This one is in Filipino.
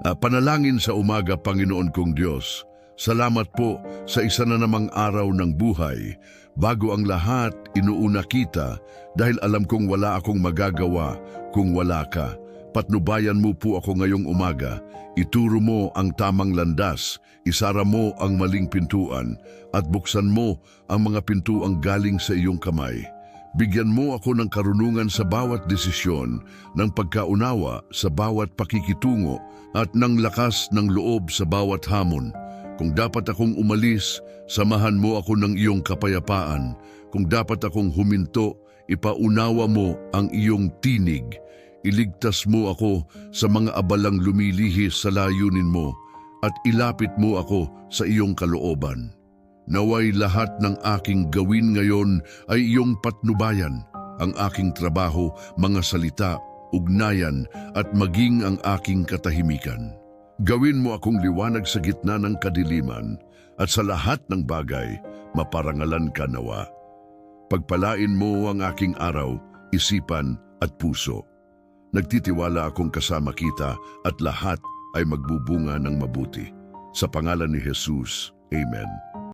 Ah, panalangin sa umaga, Panginoon kong Diyos. Salamat po sa isa na namang araw ng buhay. Bago ang lahat, inuuna kita dahil alam kong wala akong magagawa kung wala ka. Patnubayan mo po ako ngayong umaga. Ituro mo ang tamang landas, isara mo ang maling pintuan, at buksan mo ang mga pintuang galing sa iyong kamay. Bigyan mo ako ng karunungan sa bawat desisyon, ng pagkaunawa sa bawat pakikitungo, at ng lakas ng loob sa bawat hamon. Kung dapat akong umalis, samahan mo ako ng iyong kapayapaan. Kung dapat akong huminto, ipaunawa mo ang iyong tinig. Iligtas mo ako sa mga abalang lumilihis sa layunin mo at ilapit mo ako sa iyong kalooban. Naway lahat ng aking gawin ngayon ay iyong patnubayan, ang aking trabaho, mga salita, ugnayan at maging ang aking katahimikan. Gawin mo akong liwanag sa gitna ng kadiliman at sa lahat ng bagay, maparangalan ka nawa. Pagpalain mo ang aking araw, isipan at puso. Nagtitiwala akong kasama kita at lahat ay magbubunga ng mabuti. Sa pangalan ni Jesus, Amen.